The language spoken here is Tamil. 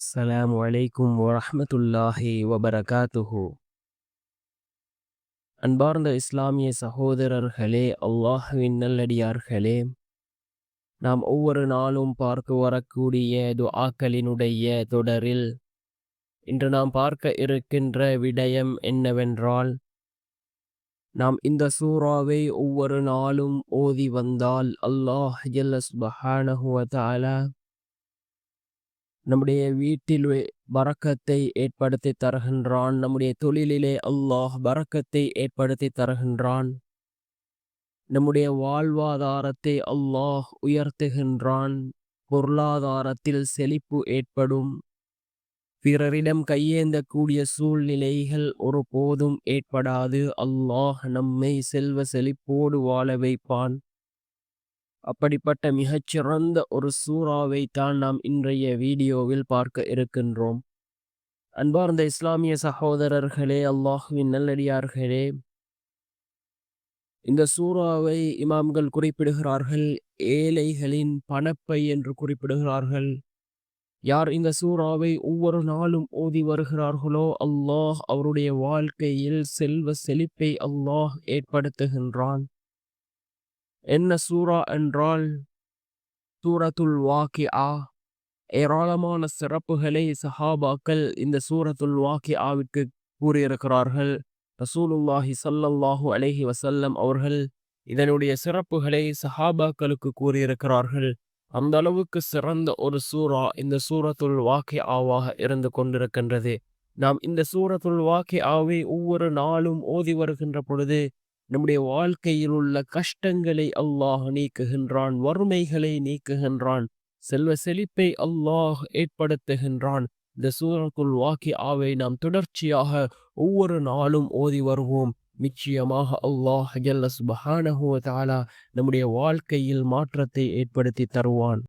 السلام عليكم ورحمة الله وبركاته அன்பார்ந்த இஸ்லாமிய சகோதரர்களே அல்லாஹுவின் நல்லடியார்களே நாம் ஒவ்வொரு நாளும் பார்க்க வரக்கூடிய துஆக்களினுடைய தொடரில் இன்று நாம் பார்க்க இருக்கின்ற விடயம் என்னவென்றால் நாம் இந்த சூறாவை ஒவ்வொரு நாளும் ஓதி வந்தால் அல்லாஹ் ஜல்லஸ்பஹானஹுவ தஆலா நம்முடைய வீட்டில் பறக்கத்தை ஏற்படுத்தி தருகின்றான். நம்முடைய தொழிலிலே அல்லாஹ் பறக்கத்தை ஏற்படுத்தி தருகின்றான். நம்முடைய வாழ்வாதாரத்தை அல்லாஹ் உயர்த்துகின்றான். பொருளாதாரத்தில் செழிப்பு ஏற்படும். பிறரிடம் கையேந்தக்கூடிய சூழ்நிலைகள் ஒருபோதும் ஏற்படாது. அல்லாஹ் நம்மை செல்வ செழிப்போடு வாழ வைப்பான். அப்படிப்பட்ட மிகச்சிறந்த ஒரு சூறாவை தான் நாம் இன்றைய வீடியோவில் பார்க்க இருக்கின்றோம். அன்பார்ந்த இஸ்லாமிய சகோதரர்களே அல்லாஹுவின் நல்லடியார்களே. இந்த சூறாவை இமாம்கள் குறிப்பிடுகிறார்கள் ஏழைகளின் பணப்பை என்று குறிப்பிடுகிறார்கள். யார் இந்த சூறாவை ஒவ்வொரு நாளும் ஓதி வருகிறார்களோ அல்லாஹ் அவருடைய வாழ்க்கையில் செல்வ செழிப்பை அல்லாஹ் ஏற்படுத்துகின்றான். என்ன சூரா என்றால் சூரத்துல் வாக்கி ஆ ஏராளமான சிறப்புகளை சஹாபாக்கள் இந்த சூரத்துல் வாக்கி ஆவிற்கு கூறியிருக்கிறார்கள். ரசூலுல்லாஹி சல்லல்லாஹு அலஹி வசல்லம் அவர்கள் இதனுடைய சிறப்புகளை சஹாபாக்களுக்கு கூறியிருக்கிறார்கள். அந்த அளவுக்கு சிறந்த ஒரு சூரா இந்த சூரத்துள் வாக்கி ஆவாக இருந்து கொண்டிருக்கின்றது. நாம் இந்த சூரத்துள் வாக்கி ஆவை ஒவ்வொரு நாளும் ஓதி வருகின்ற பொழுது நம்முடைய வாழ்க்கையில் உள்ள கஷ்டங்களை அல்லாஹ் நீக்குகின்றான் வறுமைகளை நீக்குகின்றான் செல்வ செழிப்பை அல்லாஹ் ஏற்படுத்துகின்றான். இந்த சூரக்குள் வாக்கி ஆவை நாம் தொடர்ச்சியாக ஒவ்வொரு நாளும் ஓதி வருவோம். நிச்சயமாக அல்லாஹ் ஜல்லஸ் பஹானஹுவ தாலா நம்முடைய வாழ்க்கையில் மாற்றத்தை ஏற்படுத்தி தருவான்.